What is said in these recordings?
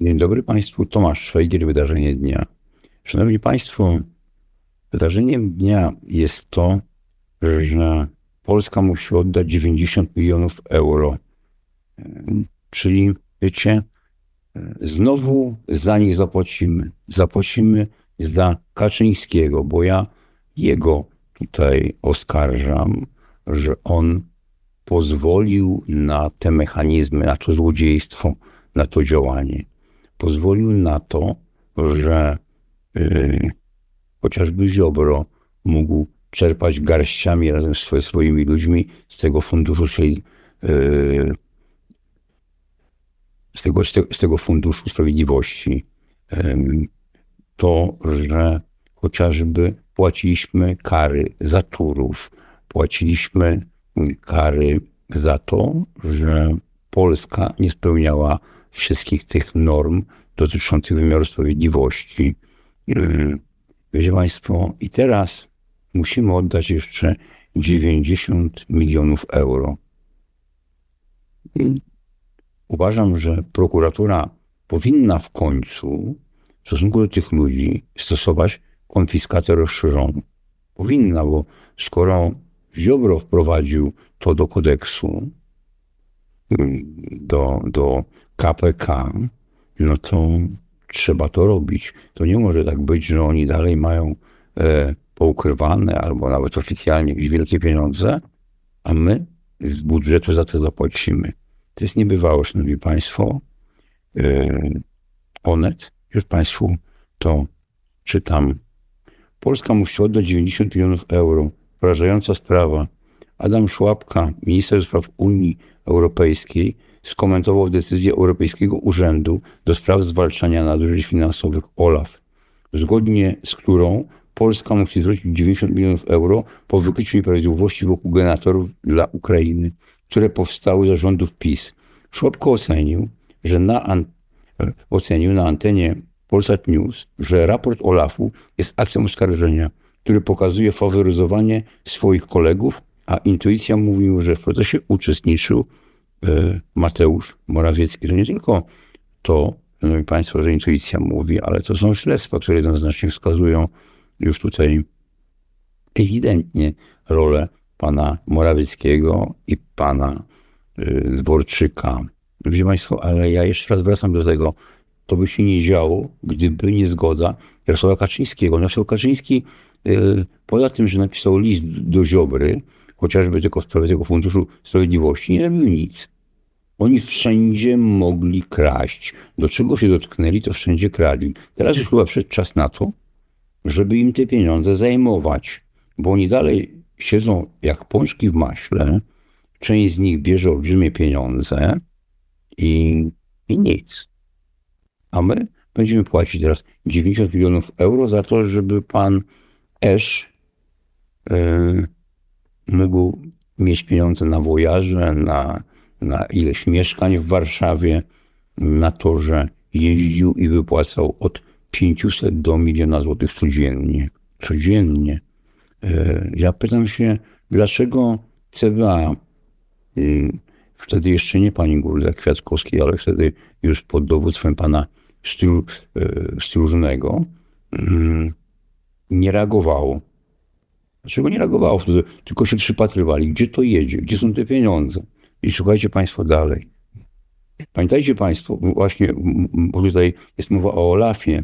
Dzień dobry Państwu, Tomasz Szwajgier, Wydarzenie Dnia. Szanowni Państwo, wydarzeniem dnia jest to, że Polska musi oddać 90 milionów euro. Czyli, wiecie, znowu za nich zapłacimy. Zapłacimy za Kaczyńskiego, bo ja jego tutaj oskarżam, że on pozwolił na te mechanizmy, na to złodziejstwo, na to działanie. Pozwolił na to, że yy, chociażby Ziobro mógł czerpać garściami razem ze swoimi ludźmi z tego funduszu, yy, z, tego, z, tego, z tego funduszu sprawiedliwości. Yy, to, że chociażby płaciliśmy kary za Turów, płaciliśmy kary za to, że Polska nie spełniała wszystkich tych norm dotyczących wymiaru sprawiedliwości. Wiecie Państwo, i teraz musimy oddać jeszcze 90 milionów euro. Uważam, że prokuratura powinna w końcu w stosunku do tych ludzi stosować konfiskatę rozszerzoną. Powinna, bo skoro Ziobro wprowadził to do kodeksu, do, do KPK, no to trzeba to robić. To nie może tak być, że oni dalej mają e, poukrywane albo nawet oficjalnie jakieś wielkie pieniądze, a my z budżetu za to zapłacimy. To jest niebywałe, szanowni państwo. E, Onet, już państwu to czytam. Polska musi oddać 90 milionów euro. Wrażająca sprawa. Adam Szłapka, minister spraw Unii Europejskiej, skomentował decyzję Europejskiego Urzędu do spraw zwalczania nadużyć finansowych OLAF, zgodnie z którą Polska musi zwrócić 90 milionów euro po wykryciu nieprawidłowości wokół generatorów dla Ukrainy, które powstały za rządów PiS. Szłapko ocenił, że na, ocenił na antenie Polsat News, że raport OLAF-u jest aktem oskarżenia, który pokazuje faworyzowanie swoich kolegów, a intuicja mówił, że w procesie uczestniczył Mateusz Morawiecki. To nie tylko to, szanowni państwo, że intuicja mówi, ale to są śledztwa, które jednoznacznie wskazują już tutaj ewidentnie rolę pana Morawieckiego i pana y, Dworczyka. Wiecie Państwo, ale ja jeszcze raz wracam do tego, to by się nie działo, gdyby nie zgoda Jarosława Kaczyńskiego. Jarosław Kaczyński, y, poza tym, że napisał list do Ziobry, chociażby tylko w sprawie tego Funduszu Sprawiedliwości, nie robił nic. Oni wszędzie mogli kraść. Do czego się dotknęli, to wszędzie kradli. Teraz już chyba przyszedł czas na to, żeby im te pieniądze zajmować, bo oni dalej siedzą jak pączki w maśle. Część z nich bierze olbrzymie pieniądze i, i nic. A my będziemy płacić teraz 90 milionów euro za to, żeby pan Esz yy, mógł mieć pieniądze na wojaże, na, na ileś mieszkań w Warszawie, na to, że jeździł i wypłacał od 500 do miliona złotych codziennie. Codziennie. E, Ja pytam się, dlaczego CBA, y, wtedy jeszcze nie pani Górda Kwiatkowskiej, ale wtedy już pod dowództwem pana e, Stróżnego, mm, nie reagowało. Dlaczego nie reagowało wtedy? Tylko się przypatrywali, gdzie to jedzie, gdzie są te pieniądze. I słuchajcie Państwo dalej. Pamiętajcie Państwo, właśnie, bo tutaj jest mowa o Olafie.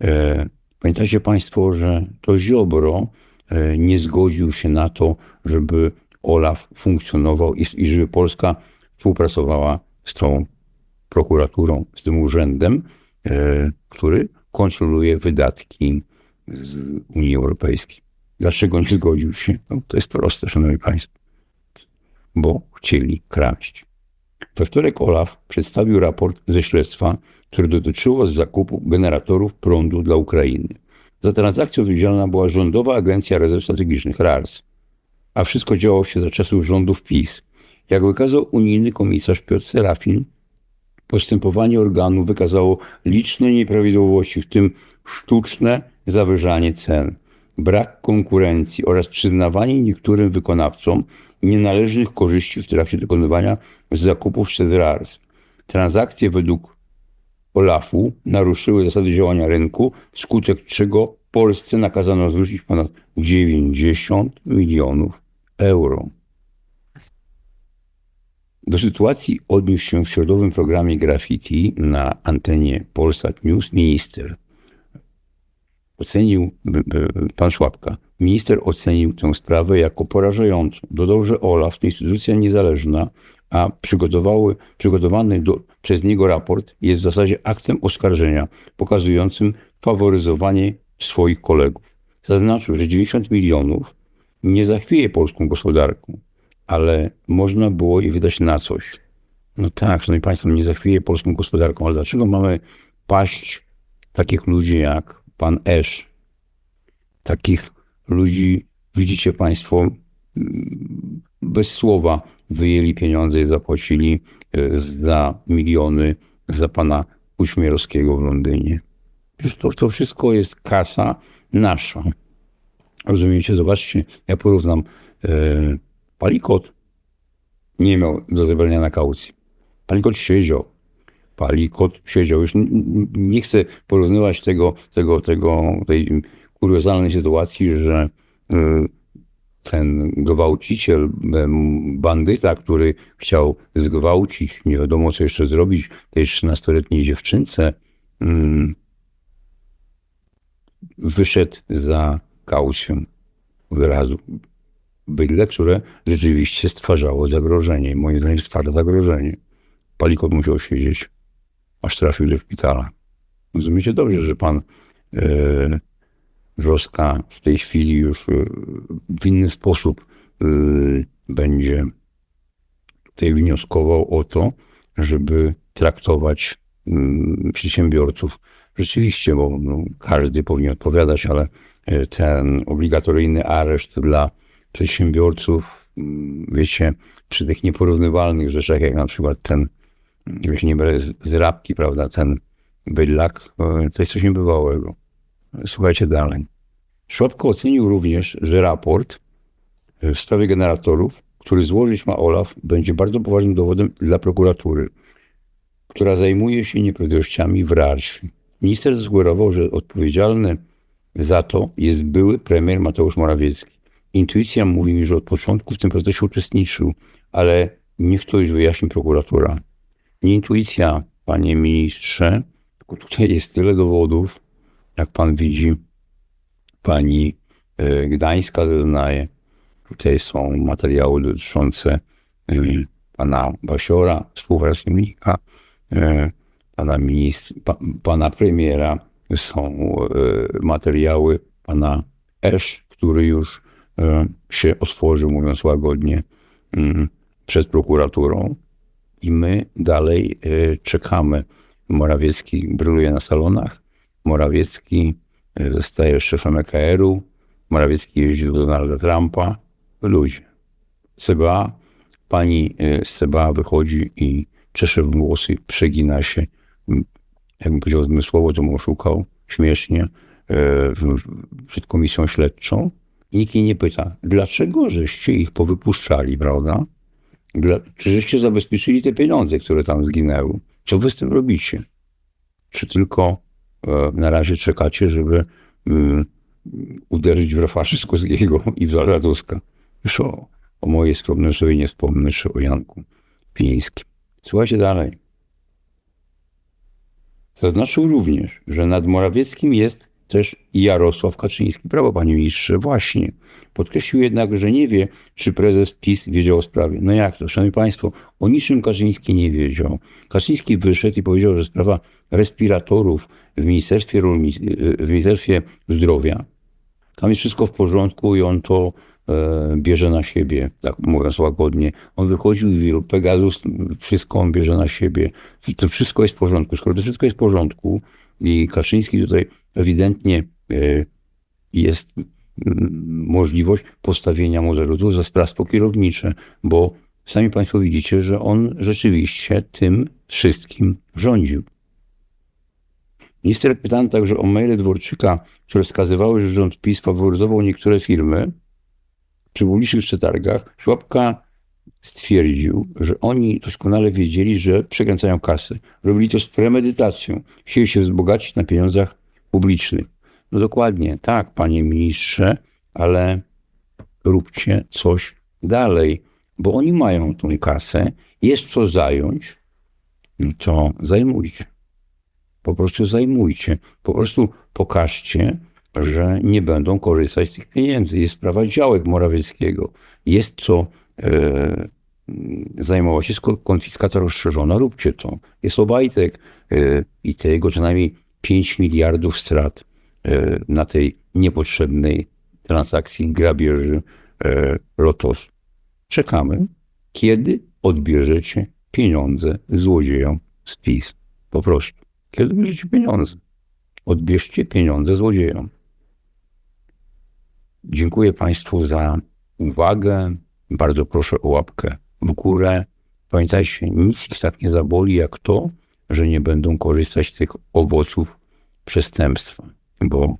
E, Pamiętajcie Państwo, że to Ziobro e, nie zgodził się na to, żeby Olaf funkcjonował i, i żeby Polska współpracowała z tą prokuraturą, z tym urzędem, e, który kontroluje wydatki z Unii Europejskiej. Dlaczego nie zgodził się? No, to jest proste, Szanowni Państwo. Bo chcieli kraść. We wtorek Olaf przedstawił raport ze śledztwa, które dotyczyło zakupu generatorów prądu dla Ukrainy. Za transakcją odpowiedzialna była Rządowa Agencja Rezerw Strategicznych RARS. A wszystko działo się za czasów rządów PiS. Jak wykazał unijny komisarz Piotr Serafin, postępowanie organu wykazało liczne nieprawidłowości, w tym sztuczne zawyżanie cen, brak konkurencji oraz przyznawanie niektórym wykonawcom nienależnych korzyści w trakcie dokonywania zakupów przez RARS. Transakcje według Olafu naruszyły zasady działania rynku, wskutek czego Polsce nakazano zwrócić ponad 90 milionów euro. Do sytuacji odniósł się w środowym programie Graffiti na antenie Polsat News minister. Ocenił pan Szłapka. Minister ocenił tę sprawę jako porażającą. Dodał, że OLAF to instytucja niezależna, a przygotowały, przygotowany do, przez niego raport jest w zasadzie aktem oskarżenia, pokazującym faworyzowanie swoich kolegów. Zaznaczył, że 90 milionów nie zachwieje polską gospodarką, ale można było je wydać na coś. No tak, szanowni państwo, nie zachwieje polską gospodarką, ale dlaczego mamy paść takich ludzi jak pan Esz? Takich ludzi, widzicie państwo, mm, bez słowa wyjęli pieniądze i zapłacili e, za miliony za pana Uśmierowskiego w Londynie. To, to wszystko jest kasa nasza. Rozumiecie? Zobaczcie, ja porównam. E, Palikot nie miał do zebrania na kaucji. Palikot siedział. Palikot siedział. Już nie chcę porównywać tego, tego, tego, tej kuriozalnej sytuacji, że y, ten gwałciciel, bandyta, który chciał zgwałcić, nie wiadomo co jeszcze zrobić, tej 13-letniej dziewczynce, mm, wyszedł za kaucją od razu. Bydle, które rzeczywiście stwarzało zagrożenie. Moim zdaniem stwarza zagrożenie. Palikot musiał siedzieć, aż trafił do szpitala. Rozumiecie dobrze, że pan e, Wrzoska w tej chwili już e, w inny sposób e, będzie tutaj wnioskował o to, żeby traktować mm, przedsiębiorców rzeczywiście, bo no, każdy powinien odpowiadać, ale ten obligatoryjny areszt dla przedsiębiorców, mm, wiecie, przy tych nieporównywalnych rzeczach, jak na przykład ten, wiecie, nie będę z z rabki, prawda, ten bydlak, to jest coś niebywałego. Słuchajcie dalej. Szłapko ocenił również, że raport w sprawie generatorów, który złożyć ma OLAF, będzie bardzo poważnym dowodem dla prokuratury, która zajmuje się nieprawidłowościami w RARŚ. Minister zasugerował, że odpowiedzialny za to jest były premier Mateusz Morawiecki. Intuicja mówi mi, że od początku w tym procesie uczestniczył, ale niech to już wyjaśni prokuratura. Nie intuicja, panie ministrze, tylko tutaj jest tyle dowodów, jak pan widzi, pani e, Gdańska zeznaje. Tutaj są materiały dotyczące e, pana Basiora, współpracownika, e, pana ministra, pa, pana premiera. Są materiały pana Esz, który już się otworzył, mówiąc łagodnie, mm, przed prokuraturą. I my dalej e, czekamy. Morawiecki bryluje na salonach. Morawiecki e, zostaje szefem EKR-u. Morawiecki jeździ do Donalda Trumpa. Ludzie. CBA, pani z CBA wychodzi i czesze włosy, przegina się. Jakbym powiedział zmysłowo, to mu oszukał śmiesznie w- w- przed komisją śledczą. Nikt jej nie pyta, dlaczego żeście ich powypuszczali, prawda? Czy żeście zabezpieczyli te pieniądze, które tam zginęły? Co wy z tym robicie? Czy tylko e, na razie czekacie, żeby mm, uderzyć w Rafała Trzaskowskiego i w Donalda Tuska? Już o, o mojej skromnej sobie nie wspomnę, czy o Janku Pińskim. Słuchajcie dalej. Zaznaczył również, że nad Morawieckim jest też Jarosław Kaczyński. Brawo, panie ministrze, właśnie. Podkreślił jednak, że nie wie, czy prezes PiS wiedział o sprawie. No jak to, szanowni państwo, o niczym Kaczyński nie wiedział. Kaczyński wyszedł i powiedział, że sprawa respiratorów w Ministerstwie, w Ministerstwie Zdrowia, tam jest wszystko w porządku i on to e, bierze na siebie, tak mówiąc łagodnie. On wychodził i mówił, Pegasus, wszystko on bierze na siebie. To wszystko jest w porządku. Skoro to wszystko jest w porządku i Kaczyński tutaj ewidentnie e, jest możliwość postawienia mu zarzutu za sprawstwo kierownicze, bo sami Państwo widzicie, że on rzeczywiście tym wszystkim rządził. Minister pytany także o maile Dworczyka, które wskazywały, że rząd PiS faworyzował niektóre firmy przy publicznych przetargach. Szłapka stwierdził, że oni doskonale wiedzieli, że przekręcają kasę. Robili to z premedytacją. Chcieli się wzbogacić na pieniądzach publicznych. No dokładnie, tak, panie ministrze, ale róbcie coś dalej, bo oni mają tą kasę, jest co zająć, no to zajmujcie. Po prostu zajmujcie. Po prostu pokażcie, że nie będą korzystać z tych pieniędzy. Jest sprawa działek Morawieckiego. Jest co e, zajmować się konfiskata rozszerzona. Róbcie to. Jest Obajtek e, i te jego co najmniej 5 miliardów strat e, na tej niepotrzebnej transakcji grabieży Lotos. Czekamy, kiedy odbierzecie pieniądze złodziejom z PiS. Po prostu. Kiedy bierzecie pieniądze? Odbierzcie pieniądze złodziejom. Dziękuję Państwu za uwagę. Bardzo proszę o łapkę w górę. Pamiętajcie, nic ich tak nie zaboli jak to, że nie będą korzystać z tych owoców przestępstwa, bo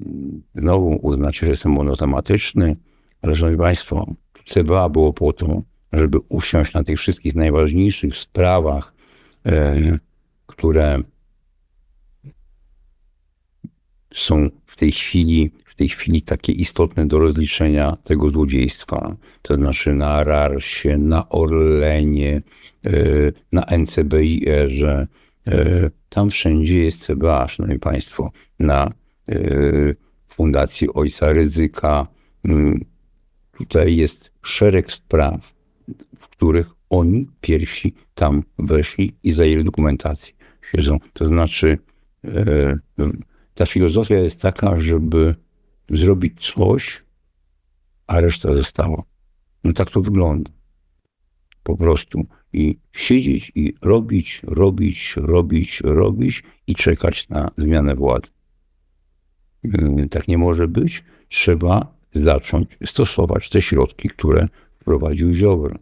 mm, znowu uznacie, że jestem monotematyczny, ale szanowni Państwo, CBA było po to, żeby usiąść na tych wszystkich najważniejszych sprawach, e, które są w tej chwili, w tej chwili takie istotne do rozliczenia tego złodziejstwa. To znaczy na Rarsie, na Orlenie, e, na NCBIR-ze. E, Tam wszędzie jest CBA, szanowni państwo, na e, Fundacji Ojca Ryzyka. Mm, Tutaj jest szereg spraw, w których oni pierwsi tam weszli i zajęli dokumentację. Siedzą. To znaczy, ta filozofia jest taka, żeby zrobić coś, a reszta została. No tak to wygląda. Po prostu. I siedzieć i robić, robić, robić, robić i czekać na zmianę władzy. Yy, Tak nie może być. Trzeba zacząć stosować te środki, które wprowadził Ziobro.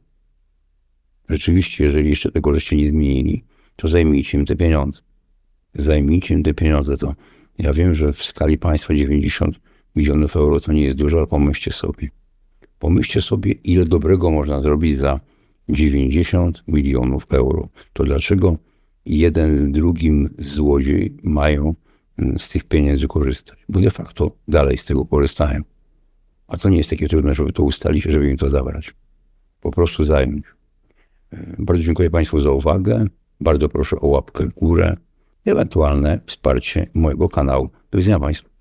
Rzeczywiście, jeżeli jeszcze tego żeście nie zmienili, to zajmijcie im te pieniądze. Zajmijcie im te pieniądze. To ja wiem, że w skali państwa 90 milionów euro to nie jest dużo, ale pomyślcie sobie. Pomyślcie sobie, ile dobrego można zrobić za 90 milionów euro. To dlaczego jeden z drugim złodziej mają mm, z tych pieniędzy korzystać? Bo de facto dalej z tego korzystają. A to nie jest takie trudne, żeby to ustalić, żeby im to zabrać. Po prostu zająć. E, Bardzo dziękuję Państwu za uwagę. Bardzo proszę o łapkę w górę, ewentualne wsparcie mojego kanału. Do widzenia Państwu.